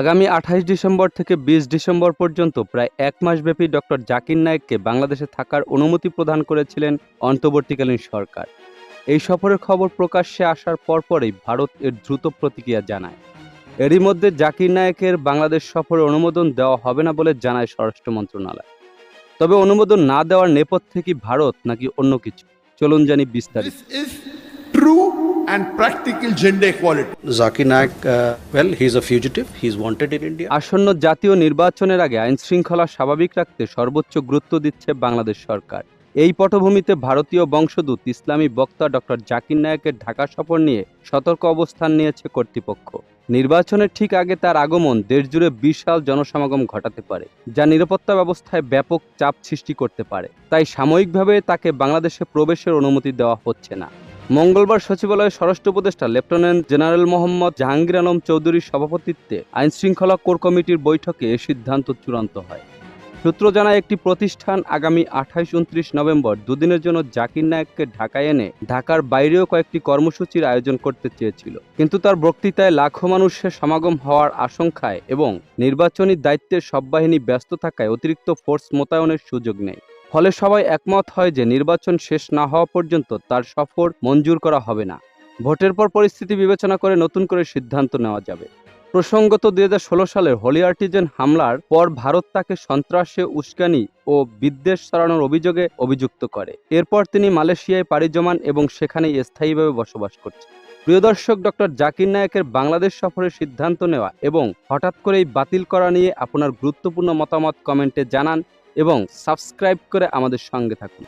আগামী আঠাইশ ডিসেম্বর থেকে বিশ ডিসেম্বর পর্যন্ত প্রায় এক মাসব্যাপী ডক্টর জাকির নায়েককে বাংলাদেশে থাকার অনুমতি প্রদান করেছিলেন অন্তর্বর্তীকালীন সরকার। এই সফরের খবর প্রকাশ্যে আসার পরপরই ভারত এর দ্রুত প্রতিক্রিয়া জানায়। এরই মধ্যে জাকির নায়েকের বাংলাদেশ সফরে অনুমোদন দেওয়া হবে না বলে জানায় স্বরাষ্ট্র মন্ত্রণালয়। তবে অনুমোদন না দেওয়ার নেপথ্যে কি ভারত নাকি অন্য কিছু? চলুন জানি বিস্তারিত। And practical gender equality. Zakir Naik, uh, well, he's a fugitive. He's wanted in India. আসন্ন জাতীয় নির্বাচনের আগে আইন শৃঙ্খলা স্বাভাবিক রাখতে সর্বোচ্চ গুরুত্ব দিচ্ছে বাংলাদেশ সরকার এই পটভূমিতে ভারতীয় বংশদূত ইসলামী বক্তা ডক্টর জাকির নায়কের ঢাকা সফর নিয়ে সতর্ক অবস্থান নিয়েছে কর্তৃপক্ষ নির্বাচনের ঠিক আগে তার আগমন দেশজুড়ে বিশাল জনসমাগম ঘটাতে পারে যা নিরাপত্তা ব্যবস্থায় ব্যাপক চাপ সৃষ্টি করতে পারে তাই সাময়িকভাবে তাকে বাংলাদেশে প্রবেশের অনুমতি দেওয়া হচ্ছে না মঙ্গলবার সচিবালয়ের স্বরাষ্ট্র উপদেষ্টা, লেফটেন্যান্ট জেনারেল মোহাম্মদ জাহাঙ্গীর আলম চৌধুরীর সভাপতিত্বে আইন শৃঙ্খলা কোর কমিটির বৈঠকে এ সিদ্ধান্ত চূড়ান্ত হয়। সূত্র জানায়, একটি প্রতিষ্ঠান আগামী আঠাইশ উনত্রিশ নভেম্বর দুদিনের জন্য জাকির নায়েককে ঢাকায় এনে ঢাকার বাইরেও কয়েকটি কর্মসূচির আয়োজন করতে চেয়েছিল। কিন্তু তার বক্তৃতায় লাখো মানুষের সমাগম হওয়ার আশঙ্কায় এবং নির্বাচনী দায়িত্বের সব বাহিনী ব্যস্ত থাকায় অতিরিক্ত ফোর্স মোতায়েনের সুযোগ নেই। ফলে সবাই একমত হয় যে নির্বাচন শেষ না হওয়া পর্যন্ত তার সফর মঞ্জুর করা হবে না। ভোটের পর পরিস্থিতি বিবেচনা করে নতুন করে সিদ্ধান্ত নেওয়া যাবে। প্রসঙ্গত দুই সালের হোলি আর্টিজেন হামলার পর ভারত তাকে সন্ত্রাসে উস্কানি ও বিদ্বেষ ছড়ানোর অভিযোগে অভিযুক্ত করে। এরপর তিনি মালয়েশিয়ায় পাড়ি জমান এবং সেখানেই স্থায়ীভাবে বসবাস করছেন। প্রিয় দর্শক ডক্টর জাকির নায়কের বাংলাদেশ সফরের সিদ্ধান্ত নেওয়া এবং হঠাৎ করেই বাতিল করা নিয়ে আপনার গুরুত্বপূর্ণ মতামত কমেন্টে জানান। এবং সাবস্ক্রাইব করে আমাদের সঙ্গে থাকুন।